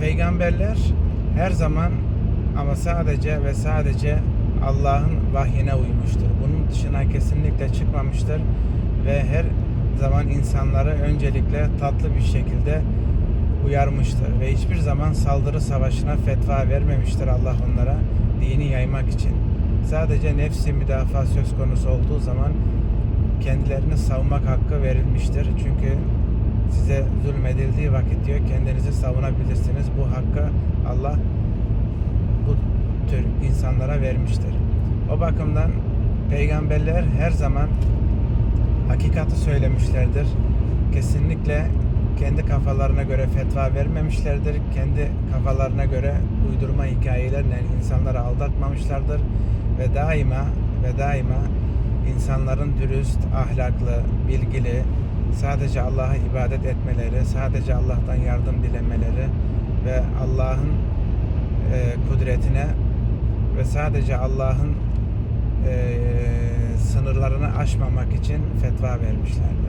peygamberler her zaman ama sadece ve sadece Allah'ın vahyine uymuştur. Bunun dışına kesinlikle çıkmamıştır ve her zaman insanları öncelikle tatlı bir şekilde uyarmıştır ve hiçbir zaman saldırı savaşına fetva vermemiştir Allah onlara dini yaymak için. Sadece nefsi müdafaa söz konusu olduğu zaman kendilerini savunmak hakkı verilmiştir. Çünkü size zulmedildiği vakit diyor kendinizi savunabilirsiniz. Bu hakkı Allah bu tür insanlara vermiştir. O bakımdan peygamberler her zaman hakikati söylemişlerdir. Kesinlikle kendi kafalarına göre fetva vermemişlerdir. Kendi kafalarına göre uydurma hikayelerle insanları aldatmamışlardır ve daima ve daima insanların dürüst, ahlaklı, bilgili, sadece Allah'a ibadet etmeleri, sadece Allah'tan yardım dilemeleri ve Allah'ın e, kudretine ve sadece Allah'ın e, sınırlarını aşmamak için fetva vermişlerdir.